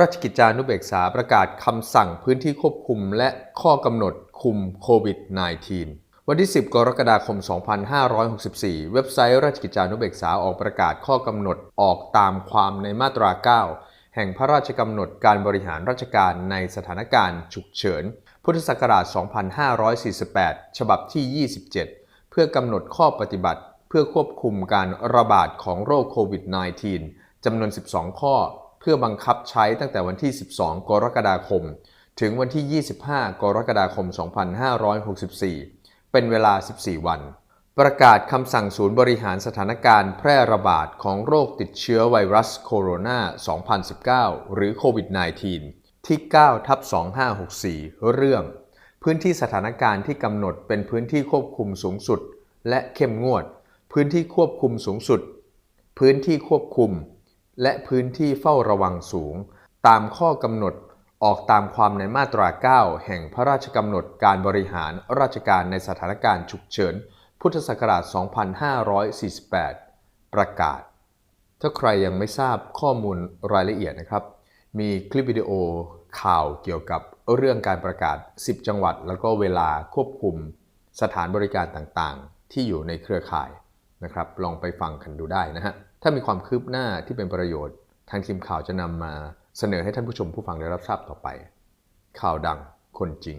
ราชกิจจานุเบกษาประกาศคำสั่งพื้นที่ควบคุมและข้อกำหนดคุมโควิด -19 วันที่ 10 กรกฎาคม 2564 เว็บไซต์ราชกิจจานุเบกษาออกประกาศข้อกำหนดออกตามความในมาตรา 9 แห่งพระราชกำหนดการบริหารราชการในสถานการณ์ฉุกเฉิน พุทธศักราช 2548 ฉบับที่ 27 เพื่อกำหนดข้อปฏิบัติ เพื่อควบคุมการระบาดของโรคโควิด -19 จำนวน 12 ข้อ พื่อบังคับใช้ตั้งแต่วันที่ 12 กรกฎาคม ถึงวันที่ 25 กรกฎาคม 2564 เป็นเวลา 14 วัน ประกาศคำสั่งศูนย์บริหารสถานการณ์แพร่ระบาดของโรคติดเชื้อไวรัสโคโรนา 2019 หรือโควิด -19 ที่ 9 ทับ 2564 เรื่อง พื้นที่สถานการณ์ที่กำหนดเป็นพื้นที่ควบคุมสูงสุด และเข้มงวด พื้นที่ควบคุมสูงสุด พื้นที่ควบคุม และพื้นที่เฝ้าระวังสูง ตามข้อกำหนดออกตามความในมาตรา 9 แห่งพระราชกำหนดการบริหารราชการในสถานการณ์ฉุกเฉิน พุทธศักราช 2548 ประกาศ ถ้าใครยังไม่ทราบข้อมูลรายละเอียดนะครับ มีคลิปวิดีโอข่าวเกี่ยวกับเรื่องการประกาศ 10 จังหวัด แล้วก็เวลาควบคุมสถานบริการต่างๆ ที่อยู่ในเครือข่าย นะครับลองไปฟังกันดูได้นะฮะถ้ามีความคืบหน้าที่เป็นประโยชน์ ทางทีมข่าวจะนำมาเสนอให้ท่านผู้ชมผู้ฟังได้รับทราบต่อไป ข่าวดังคนจริง